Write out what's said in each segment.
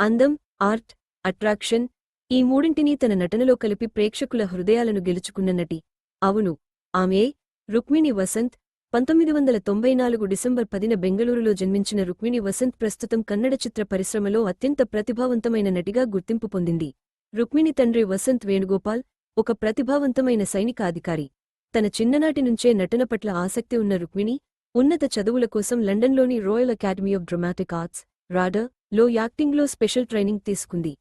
అందం art attraction ఈ మూడింటినీ తన నటనలో కలిపి ప్రేక్షకుల హృదయాలను గెలుచుకున్న నటి. అవును ఆమె రుక్మిణి వసంత్ పంతొమ్మిది వందల తొంభై నాలుగు డిసెంబర్ పదిన బెంగళూరులో జన్మించిన రుక్మిణి వసంత్ ప్రస్తుతం కన్నడ చిత్ర పరిశ్రమలో అత్యంత ప్రతిభావంతమైన నటిగా గుర్తింపు పొందింది. రుక్మిణి తండ్రి వసంత్ వేణుగోపాల్ ఒక ప్రతిభావంతమైన సైనిక అధికారి. తన చిన్ననాటి నుంచే నటన పట్ల ఆసక్తి ఉన్న రుక్మిణి ఉన్నత చదువుల కోసం లండన్లోని Royal Academy of Dramatic Arts radar లో యాక్టింగ్లో స్పెషల్ ట్రైనింగ్ తీసుకుంది.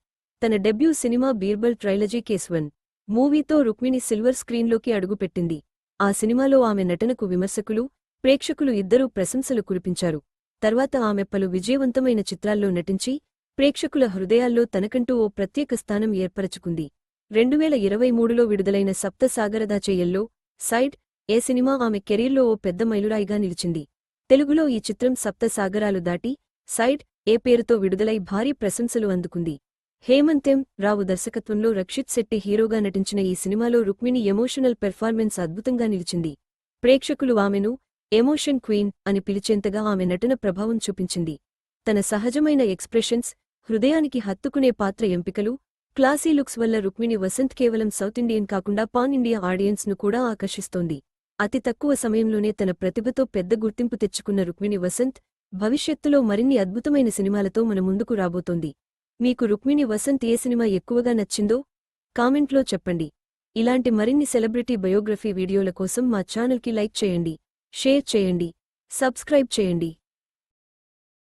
తన debut cinema Birbal trilogy case one మూవీతో రుక్మిణి సిల్వర్ స్క్రీన్లోకి అడుగుపెట్టింది. ఆ సినిమాలో ఆమె నటనకు విమర్శకులు ప్రేక్షకులు ఇద్దరూ ప్రశంసలు కురిపించారు. తర్వాత ఆమె పలు విజయవంతమైన చిత్రాల్లో నటించి ప్రేక్షకుల హృదయాల్లో తనకంటూ ఓ ప్రత్యేక స్థానం ఏర్పరచుకుంది. రెండువేల ఇరవై మూడులో విడుదలైన సప్త సాగరదాచేయల్లో సైడ్ ఏ సినిమా ఆమె కెరీర్లో ఓ పెద్ద మైలురాయిగా నిలిచింది. తెలుగులో ఈ చిత్రం సప్త సాగరాలు దాటి సైడ్ ఏ పేరుతో విడుదలై భారీ ప్రశంసలు అందుకుంది. హేమంతెం రావు దర్శకత్వంలో రక్షిత్ శెట్టి హీరోగా నటించిన ఈ సినిమాలో రుక్మిణి ఎమోషనల్ పెర్ఫార్మెన్స్ అద్భుతంగా నిలిచింది. ప్రేక్షకులు ఆమెను ఎమోషన్ క్వీన్ అని పిలిచేంతగా ఆమె నటన ప్రభావం చూపించింది. తన సహజమైన ఎక్స్ప్రెషన్స్ హృదయానికి హత్తుకునే పాత్ర ఎంపికలు క్లాసీ లుక్స్ వల్ల రుక్మిణి వసంత్ కేవలం సౌత్ ఇండియన్ కాకుండా పాన్ ఇండియా ఆడియన్స్ను కూడా ఆకర్షిస్తోంది. అతి తక్కువ సమయంలోనే తన ప్రతిభతో పెద్ద గుర్తింపు తెచ్చుకున్న రుక్మిణి వసంత్ భవిష్యత్తులో మరిన్ని అద్భుతమైన సినిమాలతో మన ముందుకు రాబోతోంది. మీకు రుక్మిణి వసంత్ ఏ సినిమా ఎక్కువగా నచ్చిందో కామెంట్లో చెప్పండి. ఇలాంటి మరిన్ని సెలబ్రిటీ బయోగ్రఫీ వీడియోల కోసం మా ఛానల్కి లైక్ చేయండి షేర్ చేయండి సబ్స్క్రైబ్ చేయండి.